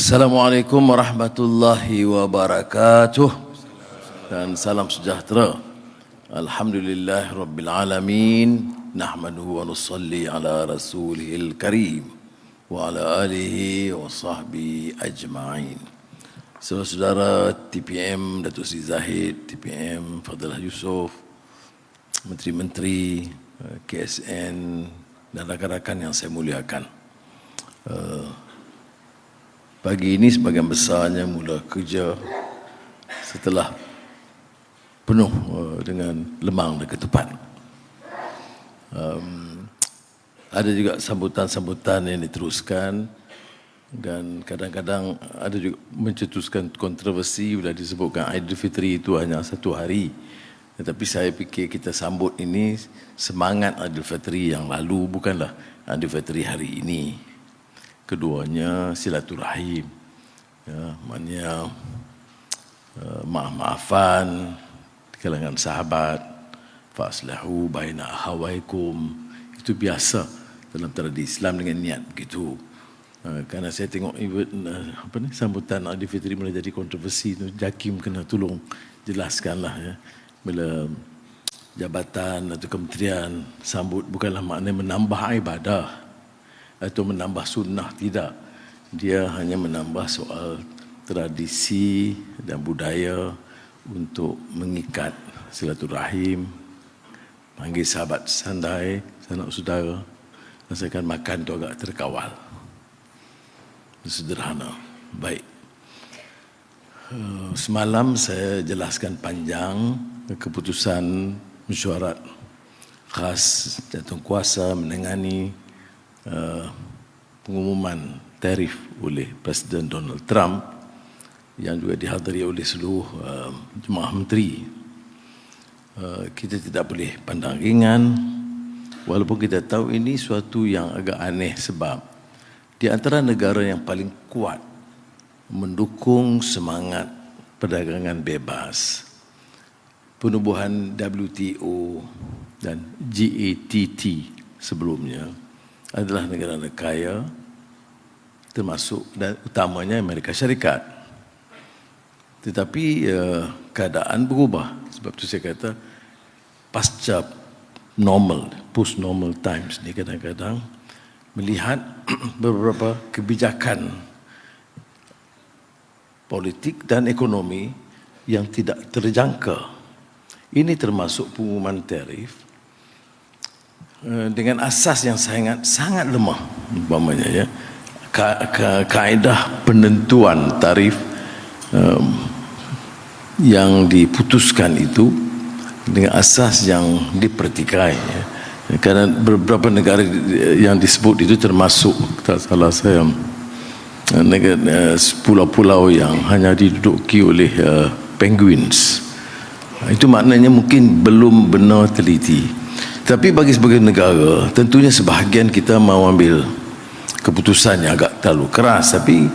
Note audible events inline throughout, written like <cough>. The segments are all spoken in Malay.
Assalamualaikum warahmatullahi wabarakatuh dan salam sejahtera. Alhamdulillah rabbil alamin nahmaduhu wa nusalli ala rasulihil karim wa ala alihi wa sahbihi ajma'in. Saudara-saudara TPM Datuk Sri Zahid, TPM Fadilah Yusof, menteri-menteri eh, KSN dan rakan-rakan yang saya muliakan. Uh, Pagi ini sebagian besarnya mula kerja setelah penuh uh, dengan lemang dan ketupat. Um, ada juga sambutan-sambutan yang diteruskan dan kadang-kadang ada juga mencetuskan kontroversi bila disebutkan Aidilfitri itu hanya satu hari. Tetapi saya fikir kita sambut ini semangat Aidilfitri yang lalu bukanlah Aidilfitri hari ini keduanya silaturahim. Ya maknanya uh, maaf-maafan di kalangan sahabat faslahu baina hawaikum itu biasa dalam tradisi Islam dengan niat begitu. Uh, kerana saya tengok even, uh, apa ni sambutan Adi Fitri mulai jadi kontroversi tu Jakim kena tolong jelaskanlah ya. Bila jabatan atau kementerian sambut bukanlah maknanya menambah ibadah atau menambah sunnah tidak. Dia hanya menambah soal tradisi dan budaya untuk mengikat silaturahim panggil sahabat sandai sanak saudara rasakan makan tu agak terkawal. Sederhana. Baik. Eh, semalam saya jelaskan panjang keputusan mesyuarat khas jatuh kuasa menengani Uh, pengumuman tarif oleh Presiden Donald Trump yang juga dihadiri oleh seluruh uh, jemaah menteri. Uh, kita tidak boleh pandang ringan walaupun kita tahu ini suatu yang agak aneh sebab di antara negara yang paling kuat mendukung semangat perdagangan bebas penubuhan WTO dan GATT sebelumnya adalah negara-negara kaya termasuk dan utamanya Amerika Syarikat. Tetapi uh, keadaan berubah sebab tu saya kata pasca normal, post normal times ni kadang-kadang melihat <clears throat> beberapa kebijakan politik dan ekonomi yang tidak terjangka. Ini termasuk pengumuman tarif dengan asas yang sangat sangat lemah umpamanya ya. Ka, ka, kaedah penentuan tarif um, yang diputuskan itu dengan asas yang dipertikai ya. kerana beberapa negara yang disebut itu termasuk tak salah saya eh, negara eh, pulau-pulau yang hanya diduduki oleh uh, penguins. Itu maknanya mungkin belum benar teliti tapi bagi sebagai negara, tentunya sebahagian kita mahu ambil keputusan yang agak terlalu keras. Tapi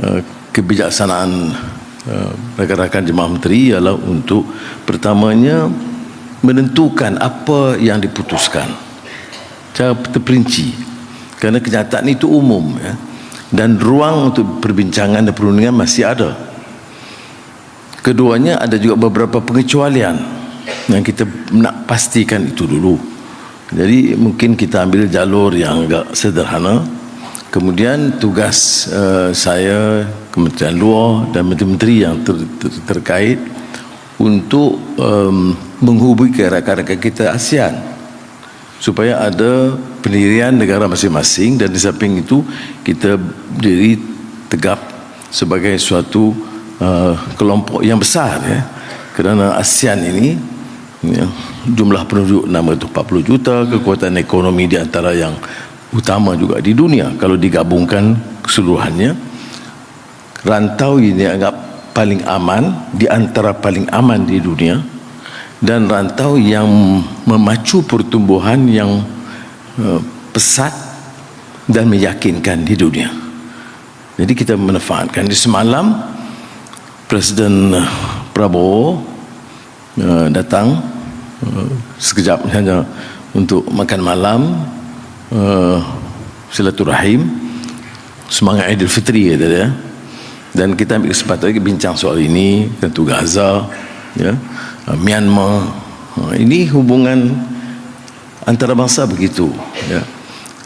uh, kebijaksanaan uh, rakan-rakan jemaah menteri ialah untuk pertamanya menentukan apa yang diputuskan. Cara terperinci. Kerana kenyataan itu umum. Ya. Dan ruang untuk perbincangan dan perundingan masih ada. Keduanya ada juga beberapa pengecualian yang kita nak pastikan itu dulu. Jadi mungkin kita ambil jalur yang agak sederhana. Kemudian tugas uh, saya, Kementerian Luar dan menteri-menteri yang ter, ter, terkait untuk um, menghubungi rakan-rakan kita ASEAN supaya ada pendirian negara masing-masing dan di samping itu kita diri tegap sebagai suatu uh, kelompok yang besar ya kerana ASEAN ini ya, jumlah penduduk 640 juta kekuatan ekonomi di antara yang utama juga di dunia. Kalau digabungkan keseluruhannya rantau ini anggap paling aman di antara paling aman di dunia dan rantau yang memacu pertumbuhan yang uh, pesat dan meyakinkan di dunia. Jadi kita memanfaatkan. Di semalam Presiden Prabowo uh, datang uh, sekejap hanya untuk makan malam uh, silaturahim semangat Idul Fitri kata dia. Dan kita ambil kesempatan lagi bincang soal ini tentu Gaza ya. Uh, Myanmar uh, ini hubungan antarabangsa begitu ya.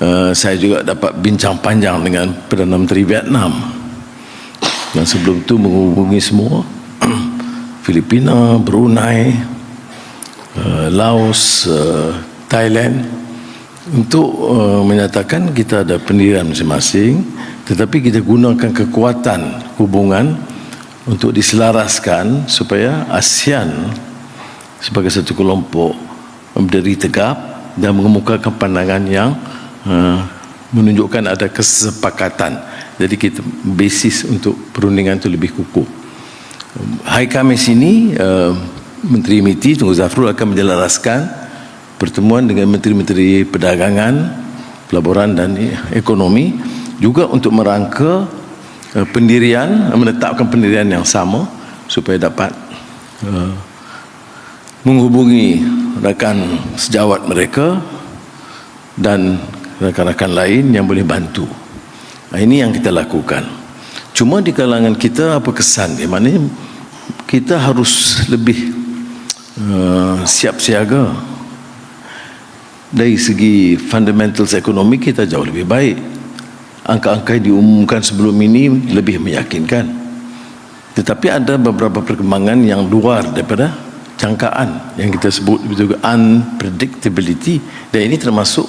Uh, saya juga dapat bincang panjang dengan Perdana Menteri Vietnam. Dan sebelum itu menghubungi semua Filipina, Brunei, uh, Laos, uh, Thailand untuk uh, menyatakan kita ada pendirian masing-masing tetapi kita gunakan kekuatan hubungan untuk diselaraskan supaya ASEAN sebagai satu kelompok berdiri tegap dan mengemukakan pandangan yang uh, menunjukkan ada kesepakatan. Jadi kita basis untuk perundingan itu lebih kukuh hari Kamis ini uh, Menteri MITI Tunggu Zafrul akan menjelaskan pertemuan dengan menteri-menteri perdagangan, pelaburan dan ekonomi juga untuk merangka uh, pendirian menetapkan pendirian yang sama supaya dapat uh, menghubungi rakan sejawat mereka dan rakan-rakan lain yang boleh bantu. Ini yang kita lakukan. Cuma di kalangan kita apa kesan dia? Maknanya kita harus lebih uh, siap siaga. Dari segi fundamentals ekonomi kita jauh lebih baik. Angka-angka yang diumumkan sebelum ini lebih meyakinkan. Tetapi ada beberapa perkembangan yang luar daripada jangkaan yang kita sebut betul unpredictability. Dan ini termasuk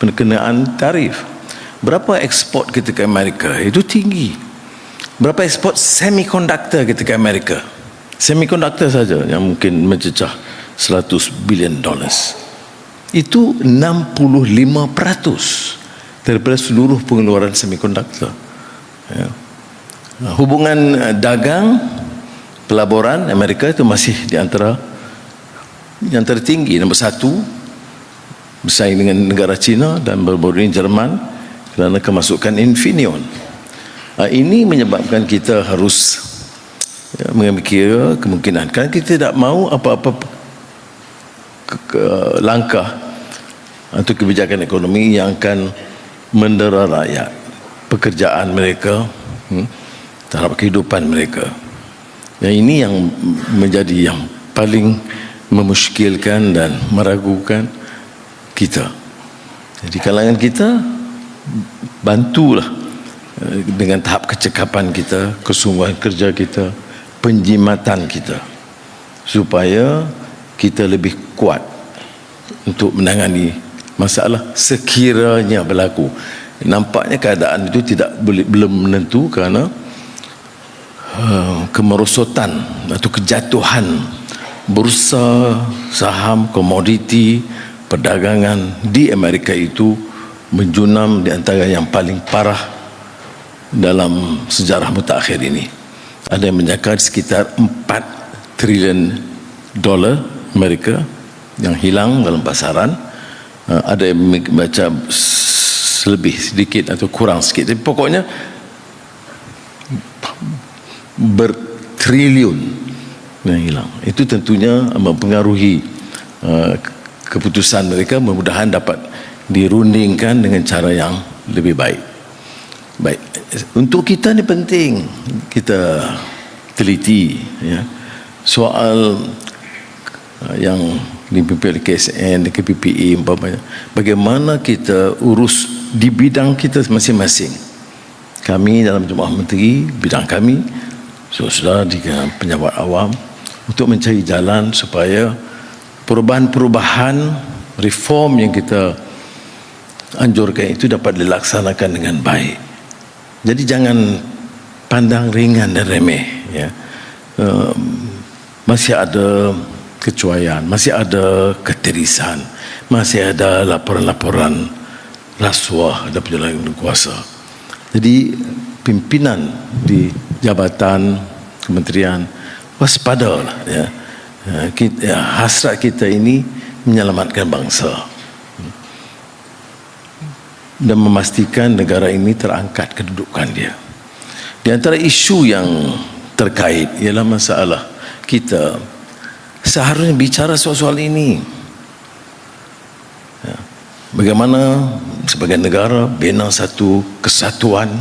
pengenaan tarif. Berapa ekspor kita ke Amerika? Itu tinggi berapa ekspor semiconductor kita ke Amerika semiconductor saja yang mungkin mencecah 100 billion dollars itu 65% daripada seluruh pengeluaran semikonduktor. Ya. Hubungan eh, dagang pelaburan Amerika itu masih di antara yang tertinggi nombor satu bersaing dengan negara China dan baru-baru ini Jerman kerana kemasukan Infineon. Ini menyebabkan kita harus ya, mengambil kira kemungkinan. Kerana kita tidak mahu apa-apa ke, ke, langkah atau kebijakan ekonomi yang akan mendera rakyat pekerjaan mereka hmm, terhadap kehidupan mereka. Yang ini yang menjadi yang paling memuskilkan dan meragukan kita. Jadi kalangan kita bantulah dengan tahap kecekapan kita kesungguhan kerja kita penjimatan kita supaya kita lebih kuat untuk menangani masalah sekiranya berlaku. Nampaknya keadaan itu tidak boleh belum menentu kerana uh, kemerosotan atau kejatuhan bursa saham komoditi perdagangan di Amerika itu menjunam di antara yang paling parah dalam sejarah mutakhir ini. Ada yang menyangka sekitar 4 trilion dolar Amerika yang hilang dalam pasaran. Uh, ada yang baca lebih sedikit atau kurang sedikit tapi pokoknya bertriliun yang hilang. Itu tentunya mempengaruhi uh, keputusan mereka. Mudah-mudahan dapat dirundingkan dengan cara yang lebih baik baik. Untuk kita ini penting kita teliti ya. Soal uh, yang dipimpin oleh KSN KPPE umpamanya bagaimana kita urus di bidang kita masing-masing. Kami dalam jemaah menteri bidang kami saudara di pejabat awam untuk mencari jalan supaya perubahan-perubahan reform yang kita anjurkan itu dapat dilaksanakan dengan baik jadi jangan pandang ringan dan remeh ya uh, masih ada kecuaian, masih ada ketirisan, masih ada laporan-laporan rasuah dan penyalahgunaan kuasa. Jadi pimpinan di jabatan kementerian waspadalah ya. ya. Kita, ya, hasrat kita ini menyelamatkan bangsa dan memastikan negara ini terangkat kedudukan dia. Di antara isu yang terkait ialah masalah kita seharusnya bicara soal-soal ini ya. bagaimana sebagai negara bina satu kesatuan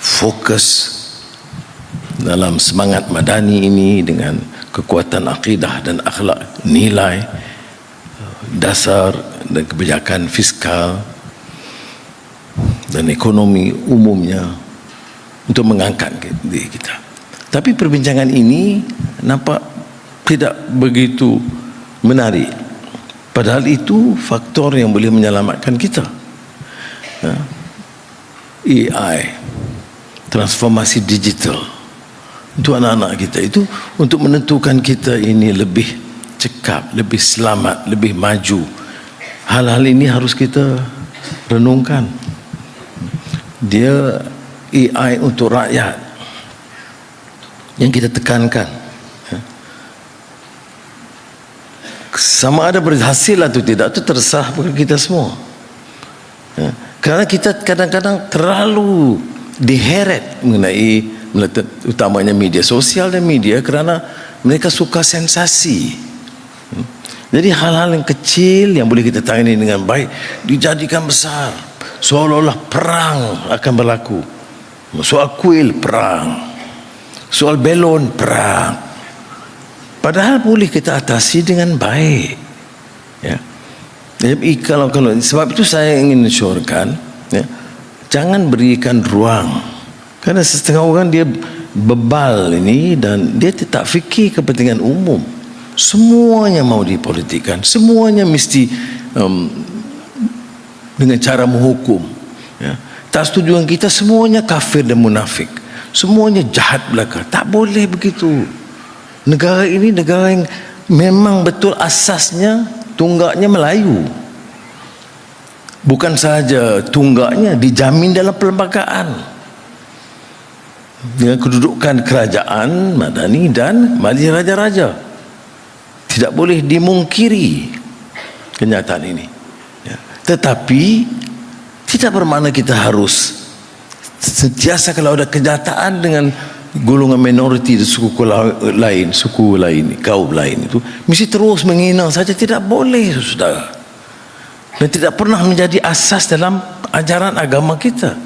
fokus dalam semangat madani ini dengan kekuatan akidah dan akhlak nilai dasar dan kebijakan fiskal dan ekonomi umumnya untuk mengangkat diri kita. Tapi perbincangan ini nampak tidak begitu menarik. Padahal itu faktor yang boleh menyelamatkan kita. AI, transformasi digital untuk anak-anak kita itu untuk menentukan kita ini lebih cekap, lebih selamat, lebih maju. Hal-hal ini harus kita renungkan. Dia AI untuk rakyat yang kita tekankan. Sama ada berhasil atau tidak itu terserah bagi kita semua. Kerana kita kadang-kadang terlalu diheret mengenai utamanya media sosial dan media kerana mereka suka sensasi. Jadi hal-hal yang kecil yang boleh kita tangani dengan baik dijadikan besar. Seolah-olah perang akan berlaku. Soal kuil perang. Soal belon perang. Padahal boleh kita atasi dengan baik. Ya. Jadi kalau kalau sebab itu saya ingin syorkan ya, jangan berikan ruang karena setengah orang dia bebal ini dan dia tidak fikir kepentingan umum semuanya mau dipolitikan semuanya mesti um, dengan cara menghukum. Ya. tak setuju dengan kita semuanya kafir dan munafik. Semuanya jahat belaka. Tak boleh begitu. Negara ini negara yang memang betul asasnya tunggaknya Melayu. Bukan sahaja tunggaknya dijamin dalam perlembagaan. Dengan kedudukan kerajaan Madani dan Mali Raja-Raja. Tidak boleh dimungkiri kenyataan ini. ya. Tetapi tidak bermakna kita harus sentiasa kalau ada kenyataan dengan golongan minoriti suku lain, suku lain, kaum lain itu mesti terus menghina saja tidak boleh saudara. Dan tidak pernah menjadi asas dalam ajaran agama kita.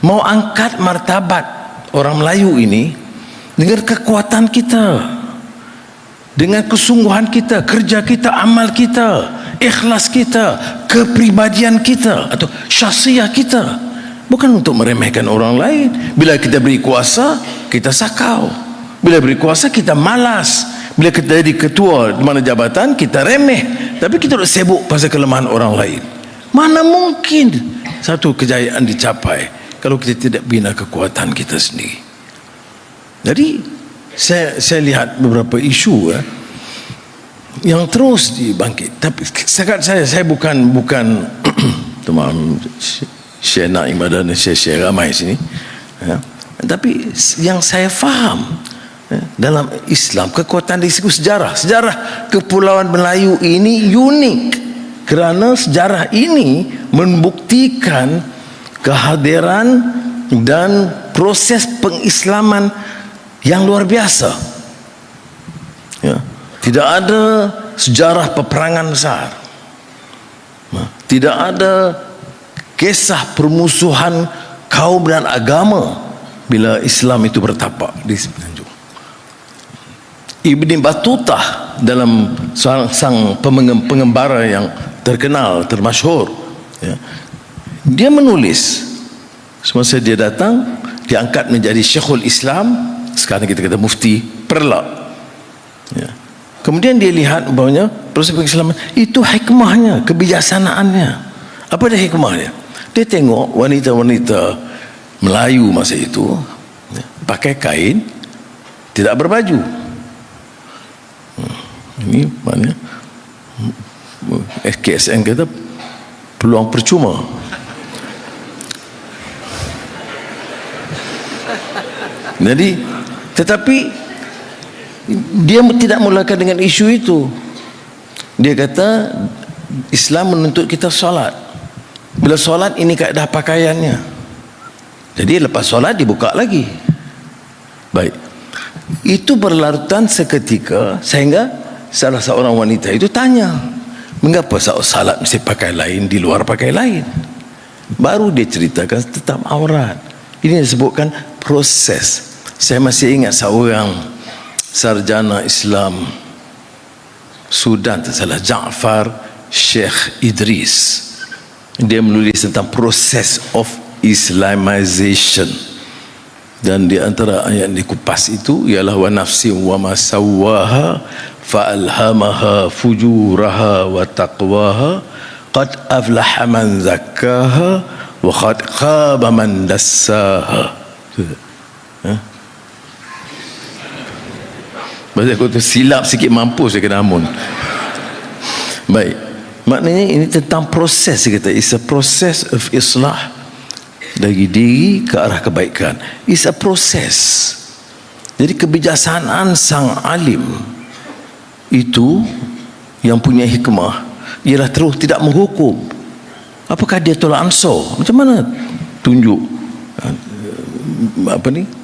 Mau angkat martabat orang Melayu ini dengan kekuatan kita. Dengan kesungguhan kita, kerja kita, amal kita, ikhlas kita, kepribadian kita atau syasiah kita. Bukan untuk meremehkan orang lain. Bila kita beri kuasa kita sakau. Bila beri kuasa kita malas. Bila kita jadi ketua di mana jabatan kita remeh. Tapi kita tak sibuk pasal kelemahan orang lain. Mana mungkin satu kejayaan dicapai kalau kita tidak bina kekuatan kita sendiri? Jadi saya saya lihat beberapa isu eh, yang terus dibangkit tapi sekat saya saya bukan bukan teman share nak ibadah dan share, share ramai sini ya. tapi yang saya faham ya, dalam Islam kekuatan segi sejarah sejarah kepulauan Melayu ini unik kerana sejarah ini membuktikan kehadiran dan proses pengislaman yang luar biasa ya. Tidak ada sejarah peperangan besar tidak ada kisah permusuhan kaum dan agama bila Islam itu bertapak di semenanjung. Ibn Battuta dalam sang, pengembara yang terkenal, termasyhur ya, dia menulis semasa dia datang diangkat menjadi syekhul Islam sekarang kita kata mufti perla ya. Kemudian dia lihat bahawanya proses pengislaman itu hikmahnya kebijaksanaannya apa dia hikmahnya dia tengok wanita-wanita Melayu masa itu ya, pakai kain tidak berbaju. Hmm, ini mana? KSN kata peluang percuma. Jadi tetapi dia tidak mulakan dengan isu itu. Dia kata Islam menuntut kita solat. Bila solat ini keadaan pakaiannya. Jadi lepas solat dibuka lagi. Baik. Itu berlarutan seketika sehingga salah seorang wanita itu tanya mengapa salat mesti pakai lain di luar pakai lain? Baru dia ceritakan tentang aurat. Ini disebutkan proses. Saya masih ingat seorang sarjana Islam Sudan salah Ja'far Sheikh Idris. Dia menulis tentang proses of Islamization. Dan di antara ayat di kupas itu ialah wa nafsi wa ma sawwaha fa alhamaha fujuraha wa taqwaha qad aflaha man zakkaha wa qad khaba man dassaha. Ha? Bahasa aku tu silap sikit mampu saya kena amun. Baik. Maknanya ini tentang proses kita. It's a process of islah dari diri ke arah kebaikan. It's a process. Jadi kebijaksanaan sang alim itu yang punya hikmah ialah terus tidak menghukum. Apakah dia tolak ansur? Macam mana tunjuk apa ni?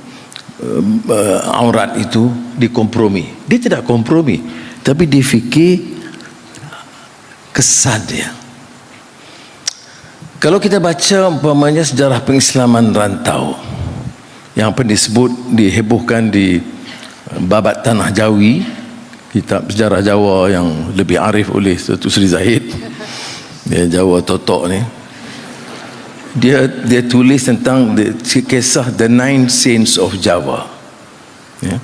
Uh, aurat itu dikompromi. Dia tidak kompromi, tapi dia fikir kesan dia. Kalau kita baca umpamanya sejarah pengislaman rantau yang apa disebut dihebohkan di babat tanah Jawi kitab sejarah Jawa yang lebih arif oleh Datuk Seri Zahid <laughs> dia Jawa Totok ni dia dia tulis tentang the, kisah the nine saints of Java. Ya.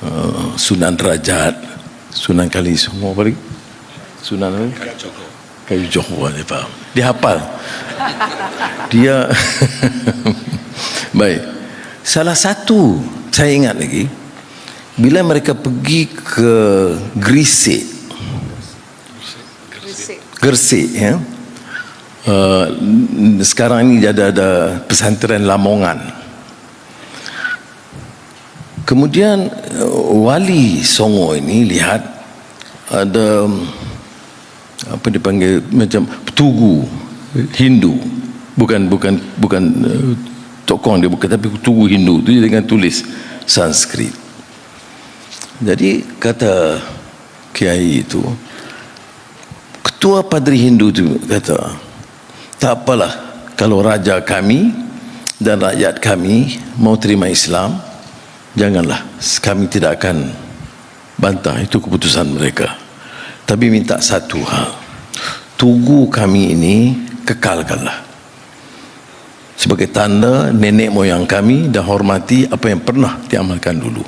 Uh, Sunan Rajat Sunan Kali semua apa lagi? Sunan apa? Kayu Joko Kayu Joko dia faham. Dia hafal. Dia <laughs> baik. Salah satu saya ingat lagi bila mereka pergi ke Gresik Gresik ya uh, sekarang ini ada ada pesantren Lamongan. Kemudian uh, wali Songo ini lihat ada apa dipanggil macam tugu Hindu bukan bukan bukan uh, tokoh dia bukan tapi tugu Hindu tu dengan tulis Sanskrit. Jadi kata kiai itu ketua padri Hindu itu kata tak apalah. Kalau raja kami dan rakyat kami mau terima Islam janganlah. Kami tidak akan bantah itu keputusan mereka. Tapi minta satu hal. Tugu kami ini kekalkanlah. Sebagai tanda nenek moyang kami dan hormati apa yang pernah diamalkan dulu.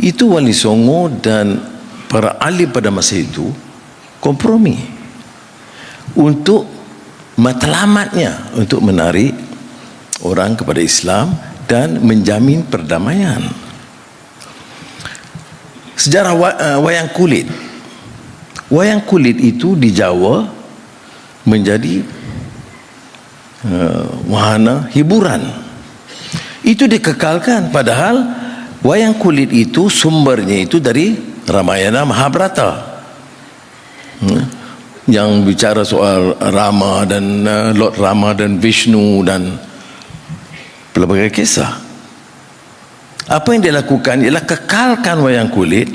Itu wali songo dan para ahli pada masa itu kompromi untuk matlamatnya untuk menarik orang kepada Islam dan menjamin perdamaian. Sejarah uh, wayang kulit. Wayang kulit itu di Jawa menjadi uh, wahana hiburan. Itu dikekalkan padahal wayang kulit itu sumbernya itu dari Ramayana Mahabharata. Hmm yang bicara soal Rama dan uh, Lord Rama dan Vishnu dan pelbagai kisah. Apa yang dia lakukan ialah kekalkan wayang kulit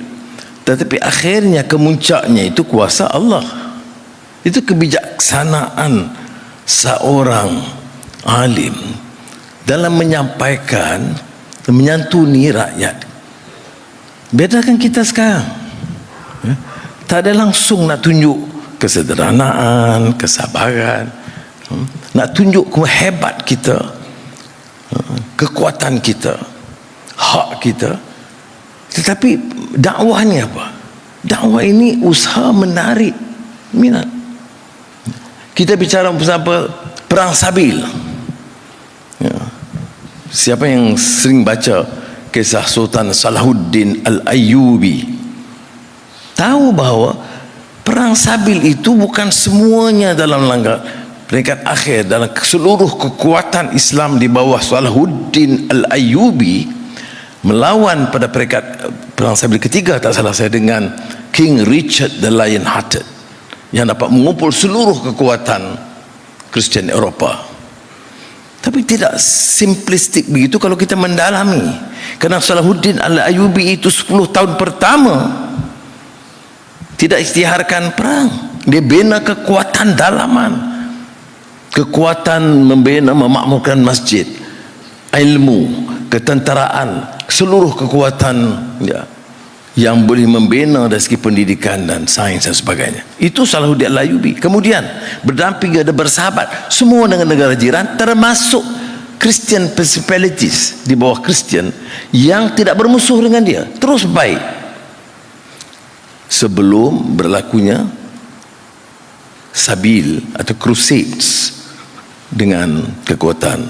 tetapi akhirnya kemuncaknya itu kuasa Allah. Itu kebijaksanaan seorang alim dalam menyampaikan menyantuni rakyat. Bedakan kita sekarang. Ya? Tak ada langsung nak tunjuk kesederhanaan, kesabaran. Hmm. Nak tunjuk hebat kita, hmm. kekuatan kita, hak kita. Tetapi dakwah ni apa? Dakwah ini usaha menarik minat. Kita bicara pasal apa? Perang Sabil. Ya. Siapa yang sering baca kisah Sultan Salahuddin Al-Ayyubi tahu bahawa Perang Sabil itu bukan semuanya dalam langkah peringkat akhir dalam seluruh kekuatan Islam di bawah Salahuddin Al-Ayyubi melawan pada peringkat Perang Sabil ketiga tak salah saya dengan King Richard the Lion Hearted yang dapat mengumpul seluruh kekuatan Kristian Eropah. Tapi tidak simplistik begitu kalau kita mendalami. Kerana Salahuddin Al-Ayyubi itu 10 tahun pertama tidak istiharkan perang. Dia bina kekuatan dalaman. Kekuatan membina memakmurkan masjid. Ilmu ketenteraan seluruh kekuatan ya, yang boleh membina dari segi pendidikan dan sains dan sebagainya. Itu Salahuddin Al-Ayubi kemudian berdamping ada bersahabat semua dengan negara jiran termasuk Christian principalities di bawah Christian yang tidak bermusuh dengan dia. Terus baik sebelum berlakunya sabil atau crusades dengan kekuatan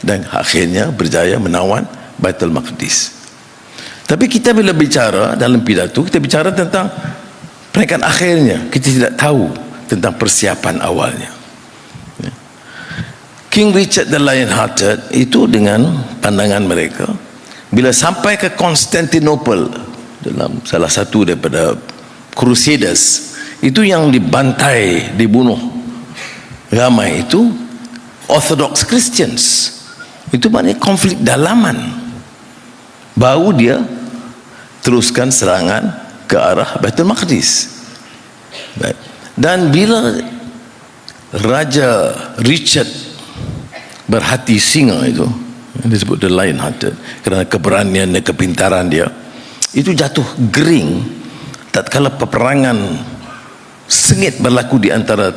dan akhirnya berjaya menawan Baitul Maqdis. Tapi kita bila bicara dalam pidato kita bicara tentang peringkat akhirnya kita tidak tahu tentang persiapan awalnya. Ya. King Richard the Lion-Hearted itu dengan pandangan mereka bila sampai ke Constantinople dalam salah satu daripada Crusaders. Itu yang dibantai dibunuh. Ramai itu Orthodox Christians. Itu maknanya konflik dalaman. Baru dia teruskan serangan ke arah Baitul Maqdis. Dan bila Raja Richard berhati singa itu disebut the lion hearted kerana keberanian dan kepintaran dia itu jatuh gering tak kala peperangan sengit berlaku di antara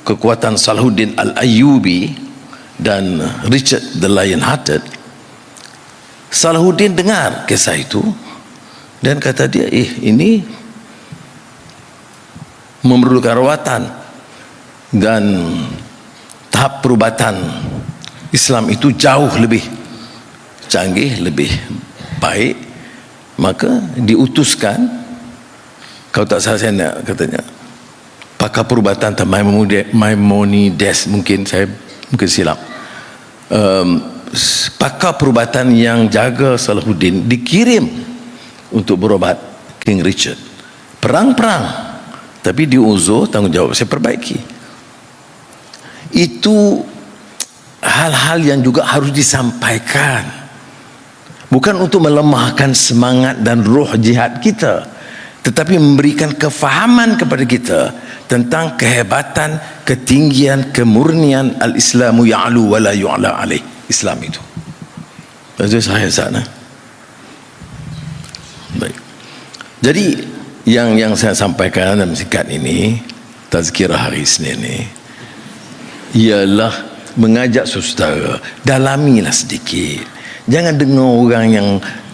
kekuatan Salahuddin Al-Ayyubi dan Richard the Lion Hearted Salahuddin dengar kisah itu dan kata dia eh ini memerlukan rawatan dan tahap perubatan Islam itu jauh lebih canggih lebih baik. Maka diutuskan kalau tak salah saya nak katanya pakar perubatan atau Maimonides mungkin saya mungkin silap. Um, pakar perubatan yang jaga Salahuddin dikirim untuk berobat King Richard. Perang-perang tapi di Uzo tanggungjawab saya perbaiki. Itu hal-hal yang juga harus disampaikan. Bukan untuk melemahkan semangat dan roh jihad kita tetapi memberikan kefahaman kepada kita tentang kehebatan, ketinggian, kemurnian al-Islamu ya'lu wa la yu'la alaih. Islam itu. Itu saya sana. Baik. Jadi yang yang saya sampaikan dalam sikat ini tazkirah hari Isnin ini ialah mengajak saudara dalamilah sedikit. Jangan dengar orang yang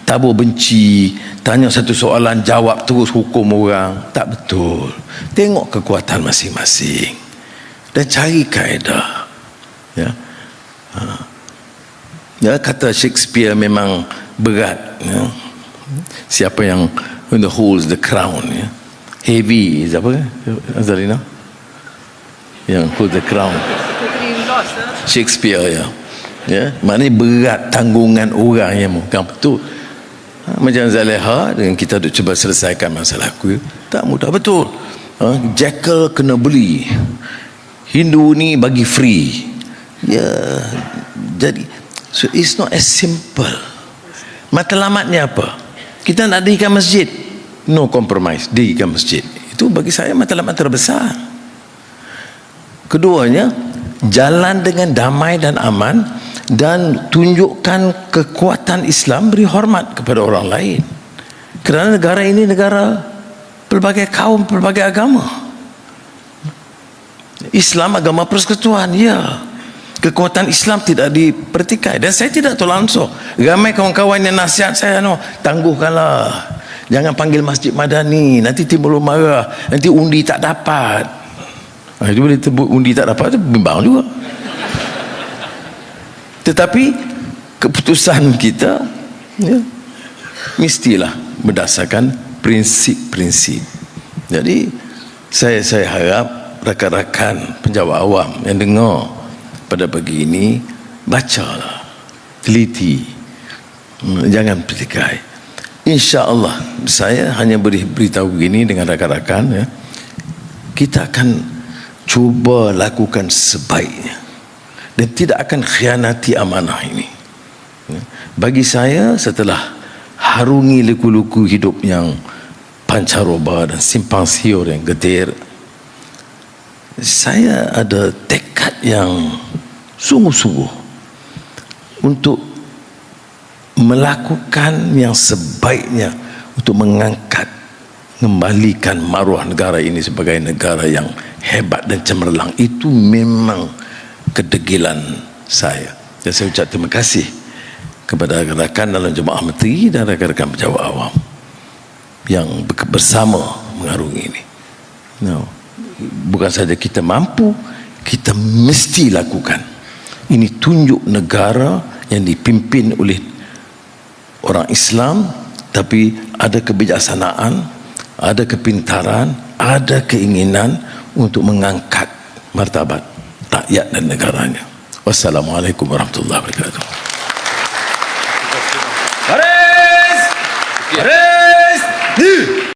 tabur benci tanya satu soalan jawab terus hukum orang. Tak betul. Tengok kekuatan masing-masing. Dan cari kaedah. Ya. Ha. ya kata Shakespeare memang berat ya. siapa yang when the holds the crown ya. Heavy is apa Azalina? Yang hold the crown. Shakespeare ya. Ya. Maknanya berat tanggungan orang yang bukan betul macam Zaleha dengan kita duk cuba selesaikan masalah aku tak mudah. Betul. Ha, Jekyll kena beli. Hindu ni bagi free. Ya jadi so it's not as simple. Matlamatnya apa? Kita nak dirikan masjid. No compromise. Dirikan masjid. Itu bagi saya matlamat terbesar. Keduanya jalan dengan damai dan aman dan tunjukkan kekuatan Islam beri hormat kepada orang lain. Kerana negara ini negara pelbagai kaum pelbagai agama. Islam agama persekutuan ya. Kekuatan Islam tidak dipertikai. Dan saya tidak terlangsung ramai kawan-kawan yang nasihat saya no, tangguhkanlah. Jangan panggil masjid madani. Nanti timbul marah. Nanti undi tak dapat. Itu boleh undi tak dapat itu bimbang juga tetapi keputusan kita ya, mestilah berdasarkan prinsip-prinsip. Jadi saya saya harap rakan-rakan penjawat awam yang dengar pada pagi ini bacalah teliti. Hmm, jangan pertikai insyaAllah saya hanya beri beritahu begini dengan rakan-rakan ya, kita akan cuba lakukan sebaiknya dan tidak akan khianati amanah ini ya. bagi saya setelah harungi luku-luku hidup yang pancaroba dan simpang siur yang getir saya ada tekad yang sungguh-sungguh untuk melakukan yang sebaiknya untuk mengangkat mengembalikan maruah negara ini sebagai negara yang hebat dan cemerlang itu memang kedegilan saya. Dan saya ucap terima kasih kepada rakan dalam jemaah menteri dan rakan-rakan pejabat awam yang bersama mengarungi ini. No. bukan saja kita mampu kita mesti lakukan. Ini tunjuk negara yang dipimpin oleh orang Islam tapi ada kebijaksanaan ada kepintaran, ada keinginan untuk mengangkat martabat rakyat dan negaranya. Wassalamualaikum warahmatullahi wabarakatuh. Baris! Baris!